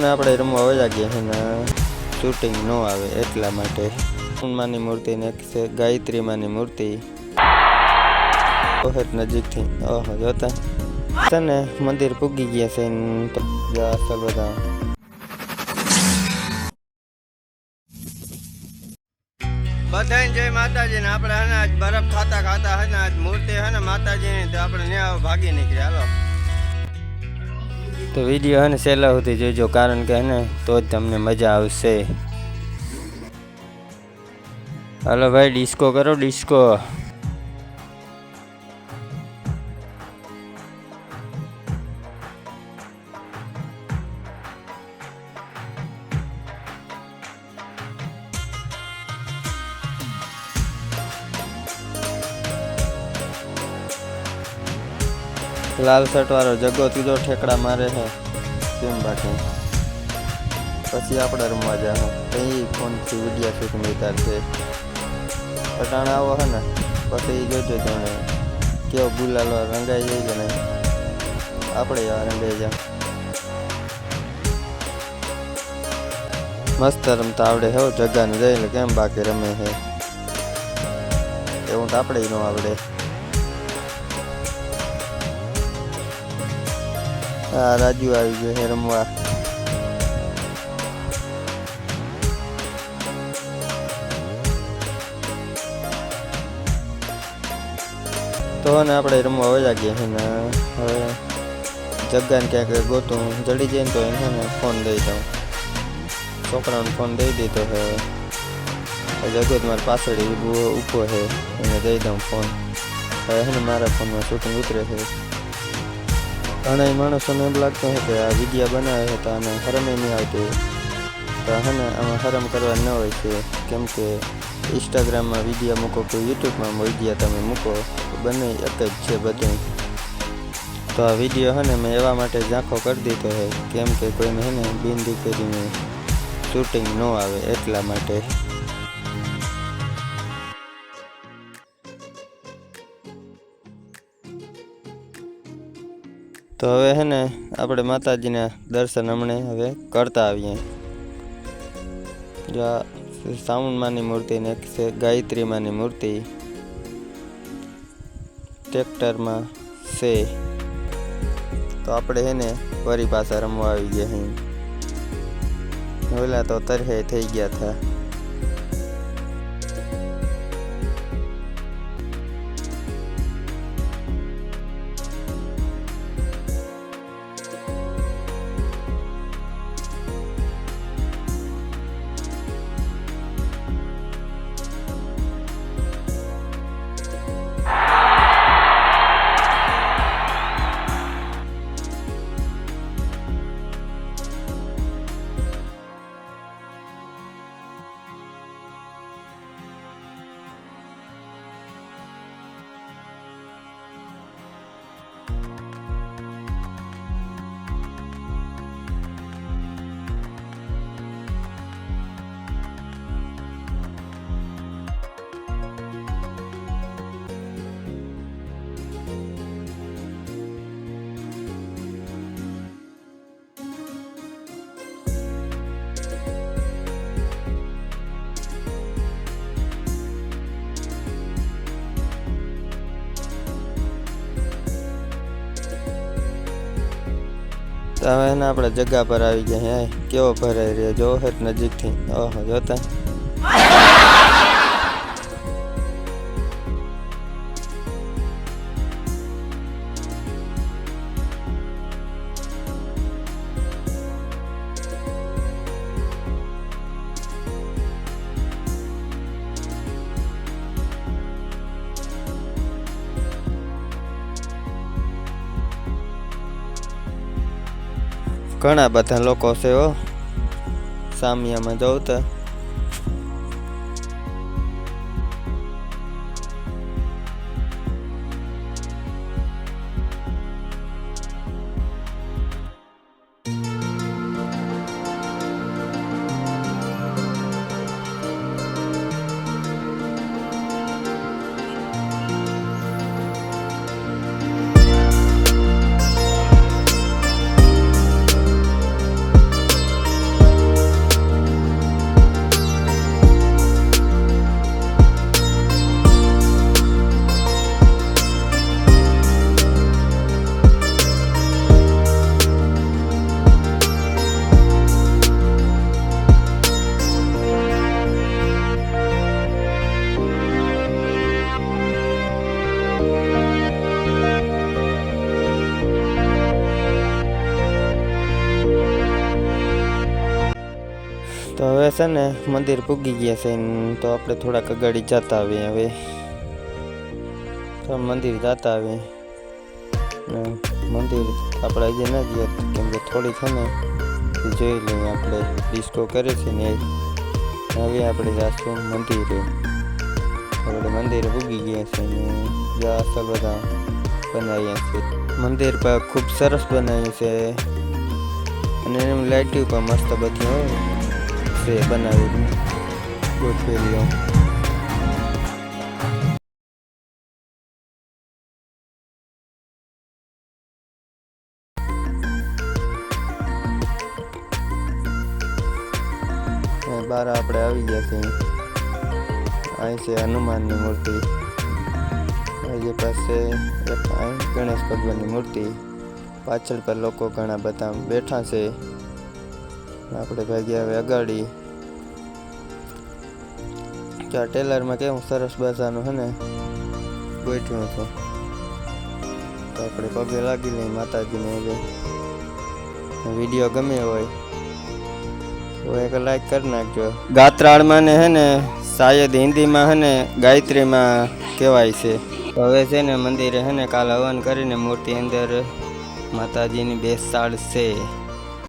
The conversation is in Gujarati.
અને આપણે રમવા વયા ગયા છે ને શૂટિંગ ન આવે એટલા માટે. હનુમાનની મૂર્તિ ને એક છે, ગાયત્રી માની મૂર્તિ. બહુ જ નજીકથી, ઓહો, જોતા. તને મંદિર પૂગી ગયા છે અસલ બધા. બધાને જય માતાજી ને, આપણે હે આજ બરફ ખાતા ખાતા હે આજ મૂર્તિ હે ને માતાજીની, તો આપણે ન્યા ભાગી નીકળ્યા, હાલો. તો વીડિયો હે ને સહેલા સુધી જોજો, કારણ કે હે ને તો જ તમને મજા આવશે. હાલો ભાઈ ડિસ્કો કરો ડિસ્કો લાલ શર્ટ વાળો જગ્ગો ત્રીજો ઠેકડા મારે છે કેમ બાકી? પછી આપણે રમવા જાઉં કઈ ફોનથી વિડીયા શૂટિંગ ઉતારશે પટાણ આવો હે ને, પછી જોજો તમે કેવો ગુલાલો રંગાઈ જાય કે નહીં. આપણે એવા રંગાઈ જાવ મસ્ત રમતા આવડે હો જગ્યાને જઈને, કેમ બાકી રમે છે એવું તો આપણે ન આવડે. હા રાજુ આવી ગયો છે રમવા. તો ને આપણે રમવા વયા ગયા છે ને. હવે જગ્યાને ક્યાંક ગોતું. જડી જાય ને તો એને ને ફોન દઈ દઉં. છોકરાઓને ફોન દઈ દીધો છે જગત મારી પાછળ ઊભો છે એને દઈ દઉં ફોન. હવે એને મારા ફોનમાં શૂટિંગ ઉતરે છે. ઘણા માણસોને એમ લાગતું હોય કે આ વિડીયા બનાવે છે તો આને હરમ નહીં આવતી. તો હને, આમાં હરમ કરવા ન હોય છે કેમ કે ઇન્સ્ટાગ્રામમાં વિડીયા મૂકો કે યુટ્યુબમાં વિડીયા તમે મૂકો બંને એક જ છે બધું. તો આ વીડિયો હને, મેં એવા માટે ઝાંખો કરી દીધો છે, કેમ કે કોઈને હે ને બિન દીકરીને શૂટિંગ ન આવે એટલા માટે. તો હવે હે ને, આપણે માતાજીના દર્શન હમણે હવે કરતા આવીએ. જો આ સાઉન્ડમાંની મૂર્તિ ને એક છે, ગાયત્રી માની મૂર્તિ. ટ્રેક્ટરમાં છે. તો આપણે હે ને ફરી પાછા રમવા આવી ગયા હે. ઓલા તો તરહે થઈ ગયા હતા હવે એને આપણે જગ્યા પર આવી ગયા હે. કેવો ભરાઈ રહ્યો? જો હેત નજીકથી. ઓહો, જોતા. ઘણા બધા લોકો છે સામિયામાં જવું છે ને, મંદિર પૂગી ગયા છે ને, તો આપણે થોડાક અગાડી જતા આવીએ હવે. તો મંદિર જતા આવીએ. ને મંદિર આપણે હજી ન ગયા કેમ કે થોડી છે ને, એ જોઈ લઈએ આપણે. ડિસ્કો કરે છે ને એ. હવે આપણે જાશું મંદિરે. આપણે મંદિરે પૂગી ગયા છે ને જ્યાં અસલ બધા બનાવ્યા છે મંદિર પર ખૂબ સરસ બનાવ્યું છે. અને એમ લાઇટિંગ પણ મસ્ત બધી હોય. છે બનાવ્યું. ગોઠવેલી અને બહાર આપણે આવી ગયા છે અહીં છે હનુમાનની મૂર્તિ. હજી પાસે એક અહીં ગણેશ ભગવાનની મૂર્તિ. પાછળ પર લોકો ઘણા બધા બેઠા છે. આપણે ભાગ્યા હવે અગાડી. તો ટેલરમાં કેવું સરસ મજાનું હે ને? ગોઠવ્યું હતું તો આપણે પગે લાગી લઈએ માતાજીને હવે. વીડિયો ગમે હોય, તો એક લાઈક કરી નાખજો. ગાત્રાળમાં ને હે ને, શાયદ હિન્દીમાં હે ને, ગાયત્રીમાં કહેવાય છે. હવે છે ને મંદિરે હે ને કાલ હવન કરીને મૂર્તિ અંદર માતાજીની બેસાડ છે